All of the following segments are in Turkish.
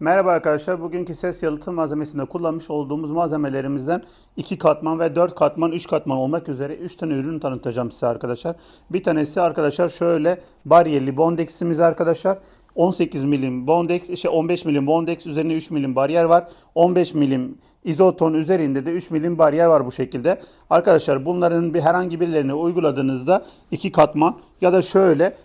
Merhaba arkadaşlar. Bugünkü ses yalıtım malzemesinde kullanmış olduğumuz malzemelerimizden 2 katman ve 4 katman, 3 katman olmak üzere 3 tane ürün tanıtacağım size arkadaşlar. Bir tanesi arkadaşlar şöyle bariyerli bondeximiz arkadaşlar. 18 milim bondex, şey 15 milim bondex üzerine 3 milim bariyer var. 15 milim izoton üzerinde de 3 milim bariyer var bu şekilde. Arkadaşlar bunların bir herhangi birilerini uyguladığınızda 2 katman ya da şöyle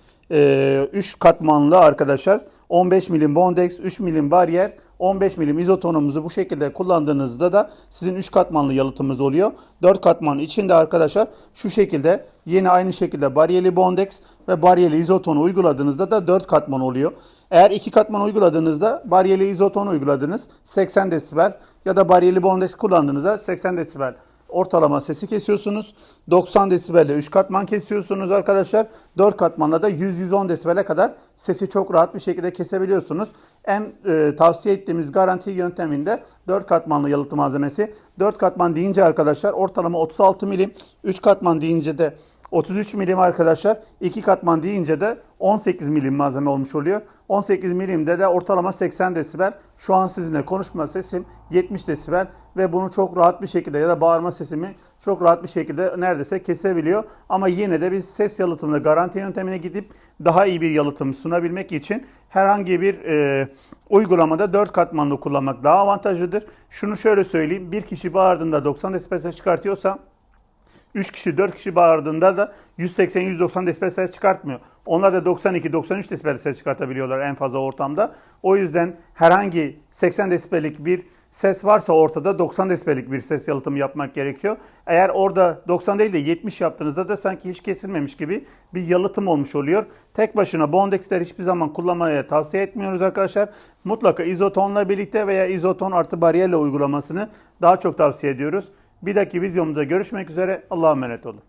3 katmanlı arkadaşlar 15 milim bondex, 3 milim bariyer, 15 milim izotonumuzu bu şekilde kullandığınızda da sizin 3 katmanlı yalıtımınız oluyor. 4 katman içinde arkadaşlar şu şekilde yine aynı şekilde bariyeli bondex ve bariyeli izotonu uyguladığınızda da 4 katman oluyor. Eğer 2 katman uyguladığınızda bariyeli izotonu uyguladınız 80 desibel ya da bariyeli bondex kullandığınızda 80 desibel ortalama sesi kesiyorsunuz. 90 desibelle 3 katman kesiyorsunuz arkadaşlar. 4 katmanla da 100-110 desibele kadar sesi çok rahat bir şekilde kesebiliyorsunuz. En e, tavsiye ettiğimiz garanti yönteminde 4 katmanlı yalıtım malzemesi. 4 katman deyince arkadaşlar ortalama 36 milim. 3 katman deyince de 33 milim arkadaşlar. 2 katman deyince de 18 milim malzeme olmuş oluyor. 18 milimde de ortalama 80 desibel. Şu an sizinle konuşma sesim 70 desibel ve bunu çok rahat bir şekilde ya da bağırma sesimi çok rahat bir şekilde neredeyse kesebiliyor. Ama yine de biz ses yalıtımında garanti yöntemine gidip daha iyi bir yalıtım sunabilmek için herhangi bir e, uygulamada 4 katmanlı kullanmak daha avantajlıdır. Şunu şöyle söyleyeyim. Bir kişi bağırdığında 90 desibel ses çıkartıyorsa 3 kişi 4 kişi bağırdığında da 180-190 desibel ses çıkartmıyor. Onlar da 92-93 desibel ses çıkartabiliyorlar en fazla ortamda. O yüzden herhangi 80 desibellik bir ses varsa ortada 90 desibellik bir ses yalıtımı yapmak gerekiyor. Eğer orada 90 değil de 70 yaptığınızda da sanki hiç kesilmemiş gibi bir yalıtım olmuş oluyor. Tek başına Bondex'ler hiçbir zaman kullanmaya tavsiye etmiyoruz arkadaşlar. Mutlaka izotonla birlikte veya izoton artı bariyerle uygulamasını daha çok tavsiye ediyoruz. Bir dahaki videomuzda görüşmek üzere. Allah'a emanet olun.